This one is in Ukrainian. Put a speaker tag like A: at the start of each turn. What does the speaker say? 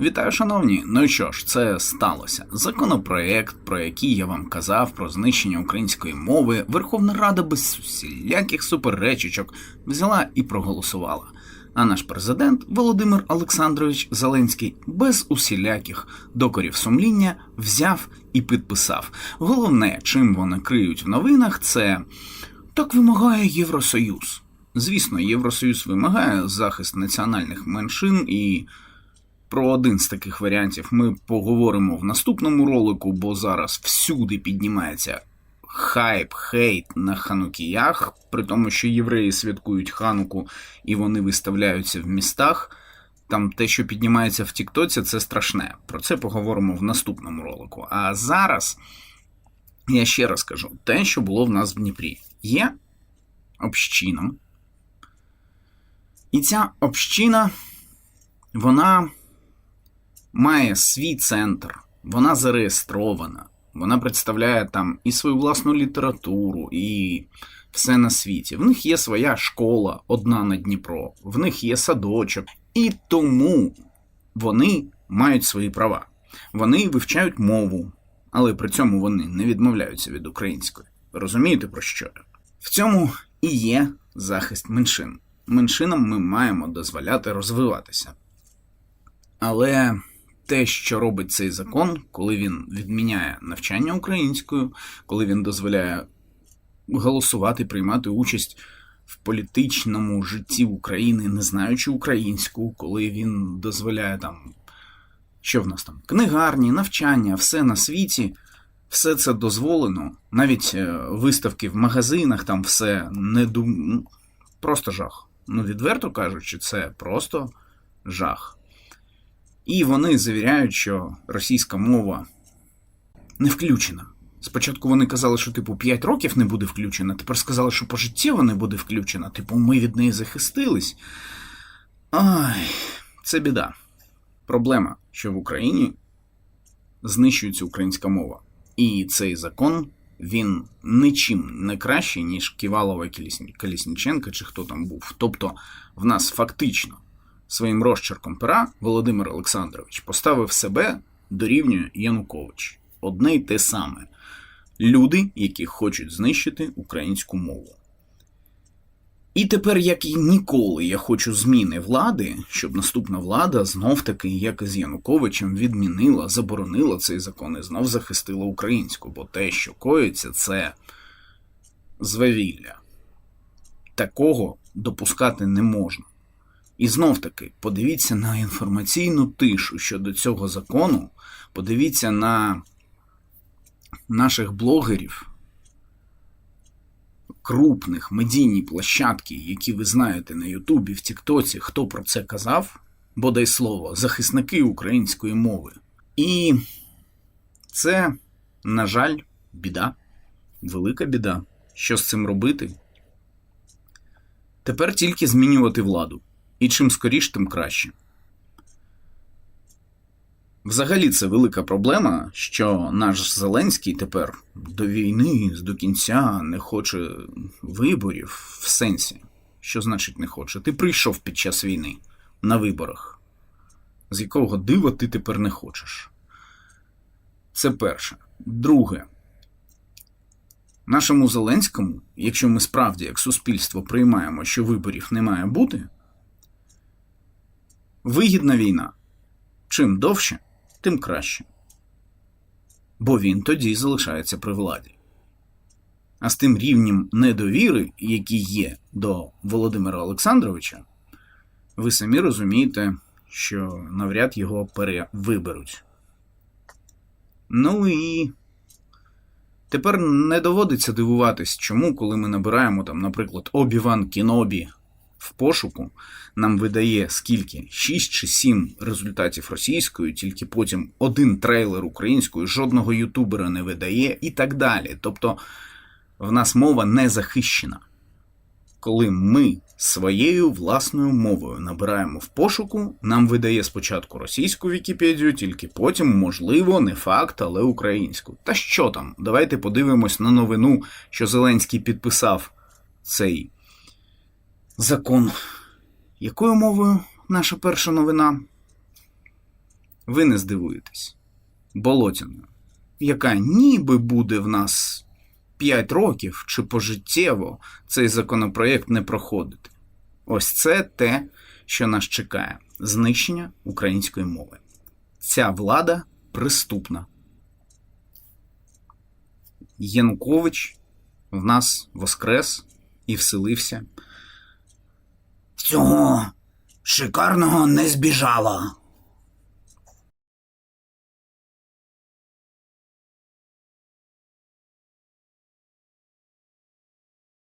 A: Вітаю, шановні. Ну що ж, це сталося. Законопроект, про який я вам казав про знищення української мови, Верховна Рада без усіляких суперечочок взяла і проголосувала. А наш президент Володимир Олександрович Зеленський без усіляких докорів сумління взяв і підписав. Головне, чим вони криють в новинах, це так вимагає Євросоюз. Звісно, Євросоюз вимагає захист національних меншин і. Про один з таких варіантів ми поговоримо в наступному ролику, бо зараз всюди піднімається хайп, хейт на ханукіях, при тому, що євреї святкують хануку і вони виставляються в містах. Там те, що піднімається в Тіктоці, це страшне. Про це поговоримо в наступному ролику. А зараз я ще раз кажу: те, що було в нас в Дніпрі, є община. І ця община, вона має свій центр, вона зареєстрована, вона представляє там і свою власну літературу, і все на світі. В них є своя школа, одна на Дніпро, в них є садочок, і тому вони мають свої права. Вони вивчають мову, але при цьому вони не відмовляються від української. Розумієте про що? В цьому і є захист меншин. Меншинам ми маємо дозволяти розвиватися. Але те, що робить цей закон, коли він відміняє навчання українською, коли він дозволяє голосувати, приймати участь в політичному житті України, не знаючи українську, коли він дозволяє там, що в нас там, книгарні, навчання, все на світі. Все це дозволено, навіть е, виставки в магазинах, там все не дум... ну, просто жах. Ну, відверто кажучи, це просто жах. І вони завіряють, що російська мова не включена. Спочатку вони казали, що типу 5 років не буде включена, тепер сказали, що пожиттєво не буде включена, типу, ми від неї захистились. Ай, це біда. Проблема, що в Україні знищується українська мова. І цей закон він нічим не кращий, ніж Ківалова Колісні- Колісніченка чи хто там був. Тобто, в нас фактично своїм розчерком пера Володимир Олександрович поставив себе дорівнює Янукович. Одне й те саме. Люди, які хочуть знищити українську мову. І тепер, як і ніколи, я хочу зміни влади, щоб наступна влада знов таки, як і з Януковичем, відмінила, заборонила цей закон і знов захистила українську, бо те, що коїться, це звавілля. Такого допускати не можна. І знов таки, подивіться на інформаційну тишу щодо цього закону, подивіться на наших блогерів, крупних медійні площадки, які ви знаєте на Ютубі, в Тіктоці, хто про це казав, бодай слово, захисники української мови. І це, на жаль, біда, велика біда. Що з цим робити? Тепер тільки змінювати владу. І чим скоріш, тим краще. Взагалі, це велика проблема, що наш Зеленський тепер до війни, до кінця не хоче виборів в сенсі. Що значить не хоче? Ти прийшов під час війни на виборах. З якого дива ти тепер не хочеш? Це перше. Друге. Нашому Зеленському, якщо ми справді як суспільство приймаємо, що виборів не має бути, вигідна війна. Чим довше, тим краще. Бо він тоді залишається при владі. А з тим рівнем недовіри, який є до Володимира Олександровича, ви самі розумієте, що навряд його перевиберуть. Ну і тепер не доводиться дивуватись, чому, коли ми набираємо там, наприклад, Обіван Кінобі в пошуку, нам видає скільки? 6 чи 7 результатів російською, тільки потім один трейлер українською, жодного ютубера не видає і так далі. Тобто в нас мова не захищена. Коли ми своєю власною мовою набираємо в пошуку, нам видає спочатку російську Вікіпедію, тільки потім, можливо, не факт, але українську. Та що там? Давайте подивимось на новину, що Зеленський підписав цей закон. Якою мовою наша перша новина? ви не здивуєтесь. Болотяною, яка ніби буде в нас 5 років чи пожиттєво цей законопроєкт не проходити. Ось це те, що нас чекає: знищення української мови. Ця влада преступна. Янукович в нас воскрес і вселився.
B: Цього шикарного не збіжало.